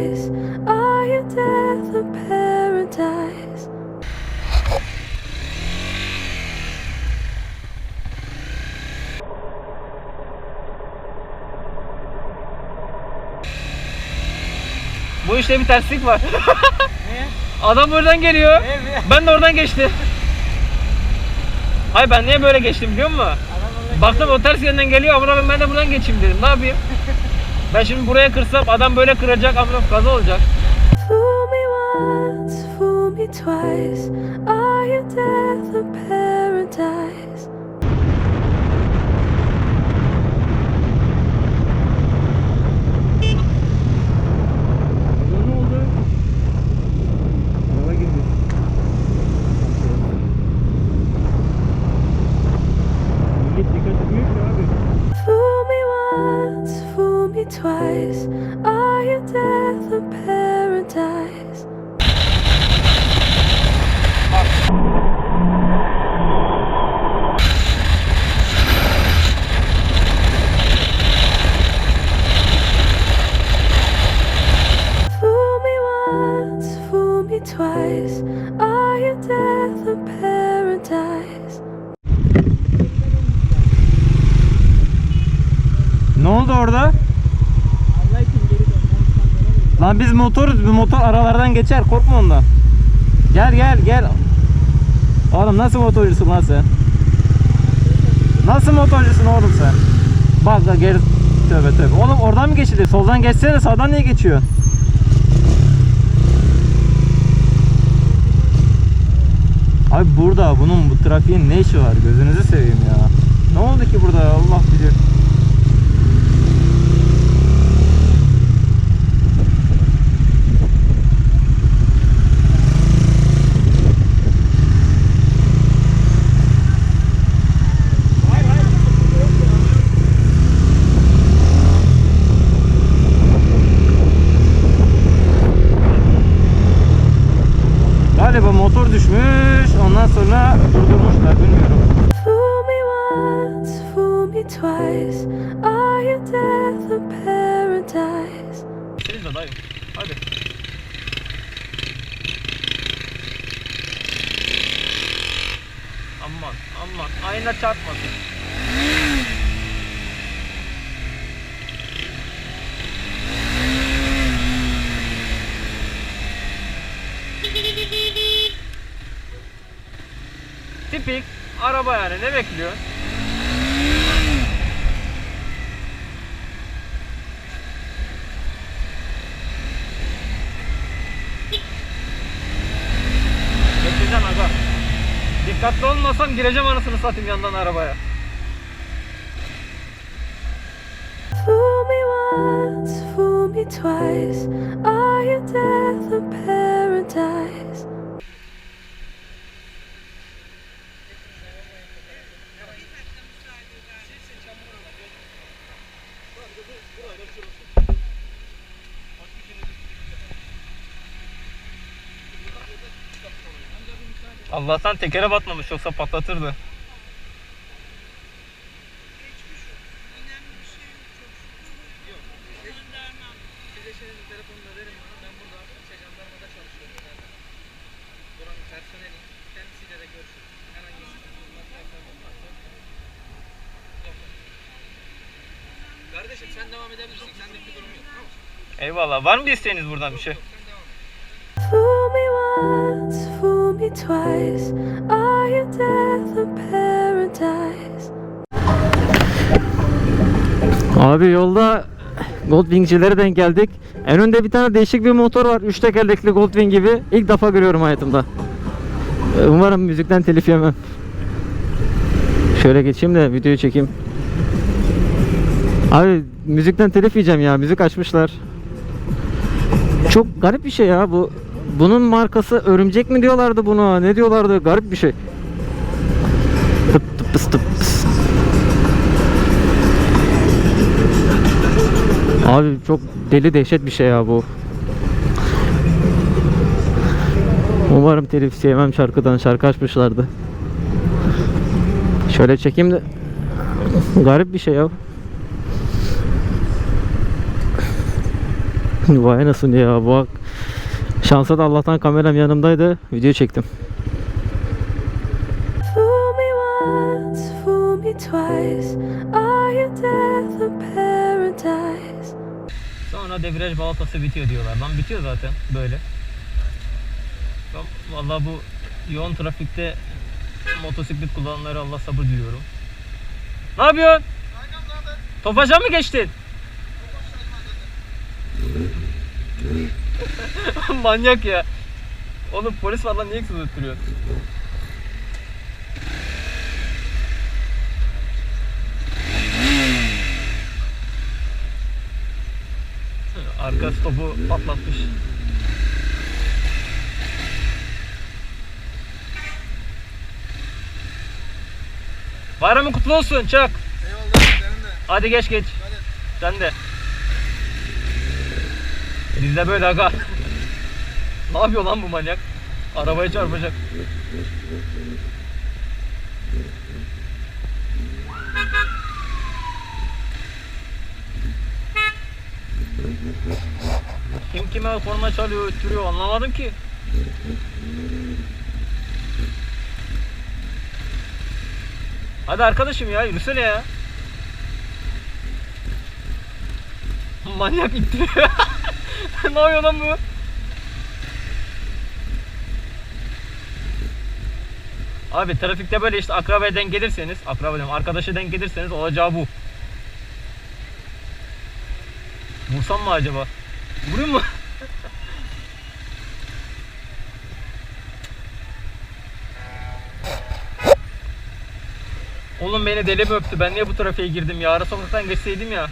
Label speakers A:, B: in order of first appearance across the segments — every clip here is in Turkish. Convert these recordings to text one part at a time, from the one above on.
A: twice. Are you death and paradise?
B: Bu işte bir terslik var.
C: Niye?
B: Adam buradan geliyor.
C: Evet.
B: Ben de oradan geçtim. Hayır ben niye böyle geçtim biliyor musun? Baktım o ters yönden geliyor amına ben de buradan geçeyim dedim. Ne yapayım? Ben şimdi buraya kırsam adam böyle kıracak koyayım, kaza olacak.
A: Twice. Are you death and paradise?
B: Oldu
D: orada?
C: Allah için geri dön.
D: Lan biz motoruz. Bu motor aralardan geçer. Korkma ondan. Gel gel gel. Oğlum nasıl motorcusun lan sen? Nasıl motorcusun oğlum sen? Bak da geri tövbe tövbe. Oğlum oradan mı geçildi? Soldan geçsene sağdan niye geçiyor? Abi burada bunun bu trafiğin ne işi var? Gözünüzü seveyim ya. Ne oldu ki burada Allah bilir. Galiba motor düşmüş. Ondan sonra durdurmuşlar bilmiyorum.
A: Fool me once, fool me twice. Are you death and paradise?
B: Hadi. Aman aman ayna çarpmasın. Tipik araba yani ne bekliyor? Geçeceğim aga. Dikkatli olmasam gireceğim anasını satayım yandan arabaya.
A: Twice. Are you death and paradise?
B: Allah'tan tekere batmamış yoksa patlatırdı.
C: Size şimdi telefonunu da verin bana. Ben burada şey jandarmada çalışıyorum zaten. Buranın personeliyim. Kendisiyle de görüşürüz. Herhangi bir sıkıntı olmaz. Problem varsa. Yok. Kardeşim sen devam edebilirsin. Sende bir durum yok.
B: Eyvallah. Var mı bir isteğiniz buradan bir şey?
A: Twice. Are you death and paradise?
D: Abi yolda Goldwing'cilere denk geldik. En önde bir tane değişik bir motor var. Üç tekerlekli Goldwing gibi. İlk defa görüyorum hayatımda. Ee, Umarım müzikten telif yemem. Şöyle geçeyim de videoyu çekeyim. Abi müzikten telif yiyeceğim ya. Müzik açmışlar. Çok garip bir şey ya bu. Bunun markası örümcek mi diyorlardı buna? Ne diyorlardı? Garip bir şey. Tıp tıp pıs tıp pıs. Abi çok deli dehşet bir şey ya bu. Umarım telif yemem şarkıdan. Şarkı açmışlardı. Şöyle çekeyim de. Garip bir şey ya. Vay nasıl ya bu Şansa da Allah'tan kameram yanımdaydı. Video çektim.
B: Sonra debriyaj balatası bitiyor diyorlar. Lan bitiyor zaten böyle. Vallahi bu yoğun trafikte motosiklet kullananlara Allah sabır diliyorum. Ne yapıyorsun? Tofaş'a mı geçtin? Manyak ya. Oğlum polis var lan niye sızıttırıyorsun? Arka stopu patlatmış. Bayramın kutlu olsun Çak.
C: Eyvallah senin de.
B: Hadi geç geç.
C: Hadi.
B: Sen de. Bizde böyle aga. ne yapıyor lan bu manyak? Arabaya çarpacak. Kim kime korna çalıyor, öttürüyor anlamadım ki. Hadi arkadaşım ya yürüsene ya. Manyak ittiriyor. ne yapıyor lan bu? Abi trafikte böyle işte akrabaya denk gelirseniz, akraba diyorum, arkadaşa denk gelirseniz olacağı bu. Vursam mı acaba? Vurayım mı? Oğlum beni deli mi öptü? Ben niye bu trafiğe girdim ya? Ara sokaktan geçseydim ya.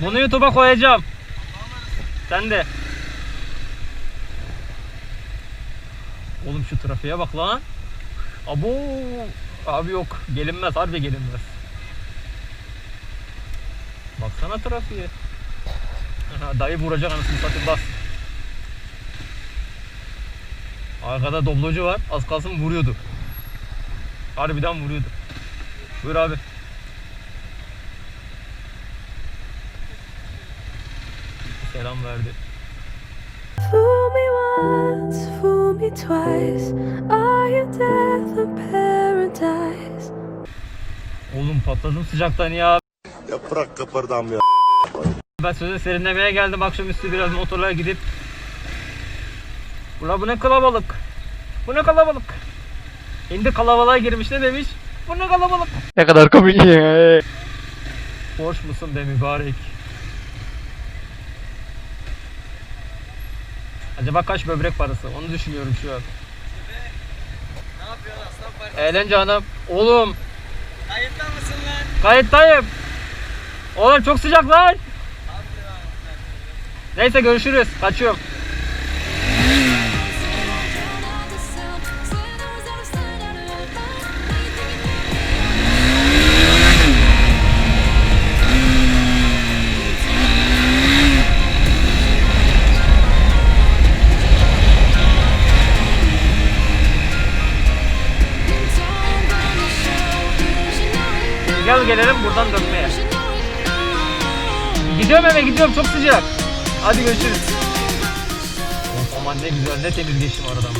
B: Bunu YouTube'a koyacağım. Sen de. Oğlum şu trafiğe bak lan. Abo. Abi yok. Gelinmez. Harbi gelinmez. Baksana trafiğe. Aha, dayı vuracak anasını satayım bas. Arkada doblocu var. Az kalsın vuruyordu. Harbiden vuruyordu. Buyur abi. Selam verdi.
A: Fool me once, fool me twice. Are you death and paradise?
B: Oğlum patladım sıcaktan ya.
E: Yaprak kıpırdamıyor.
B: Ben sözde serinlemeye geldim akşamüstü biraz motorla gidip. Ula bu ne kalabalık. Bu ne kalabalık. Hindi kalabalığa girmiş ne demiş? Bu ne kalabalık.
D: Ne kadar komik ya.
B: Boş musun be mübarek? Acaba kaç böbrek parası? Onu düşünüyorum şu an.
C: Ne yapıyorsun aslan parçası?
B: Eğlence hanım. Oğlum
C: Kayıtta mısın lan?
B: kayıttayım. Oğlum çok sıcak lan. Neyse görüşürüz. Kaçıyorum. Gelelim buradan dönmeye. Gidiyorum eve gidiyorum çok sıcak. Hadi görüşürüz. Aman ne güzel ne temiz geçtim aradan.